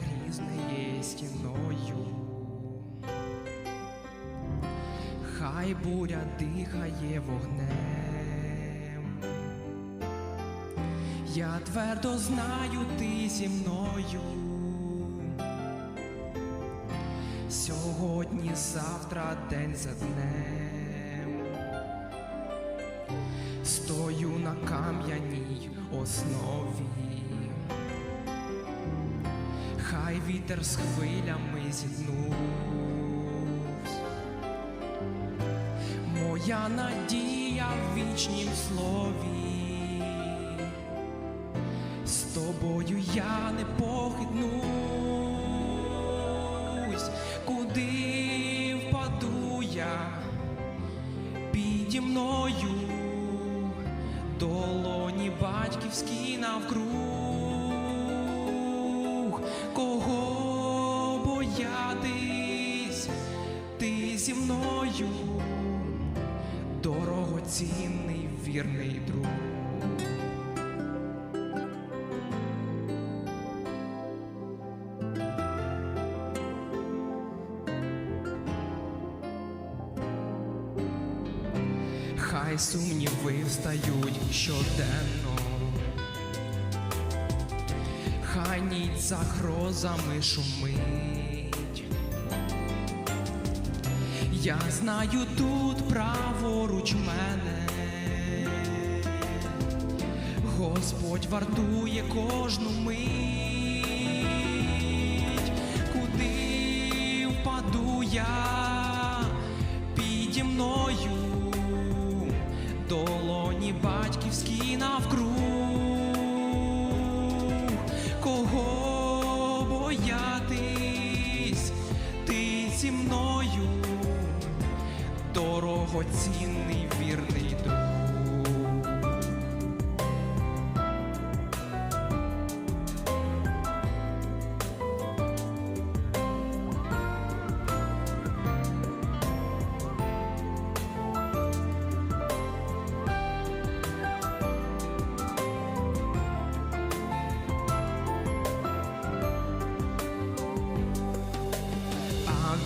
залізною стіною. Хай буря дихає вогнем. Я твердо знаю, ти зі мною. Сьогодні, завтра, день за днем. Стою на кам'яній основі. Хай вітер з хвилями зітнувсь. Моя надія в вічнім слові. З тобою я не похитнусь, куди впаду я піді мною, долоні батьківські навкруг, кого боятись, ти зі мною, дорогоцінний вірний друг. Хай сумніви встають щоденно, ніч за грозами шумить. Я знаю тут праворуч мене, Господь вартує кожну мить, куди впаду я? Піді мною, долоні батьківські навкруг, дорогоцінний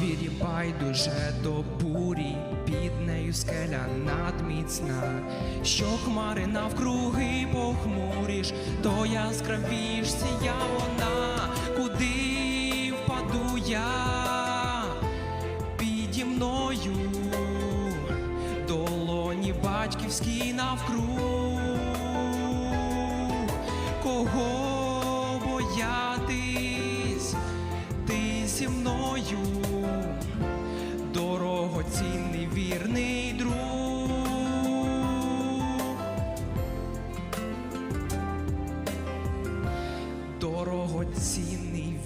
вірі байдуже до бурі, під нею скеля надміцна, що хмари навкруги похмуріш, то яскравіш сія вона, куди впаду я піді мною, долоні батьківські навкруг, дорогоцінний вірний друг. Дорогоцінний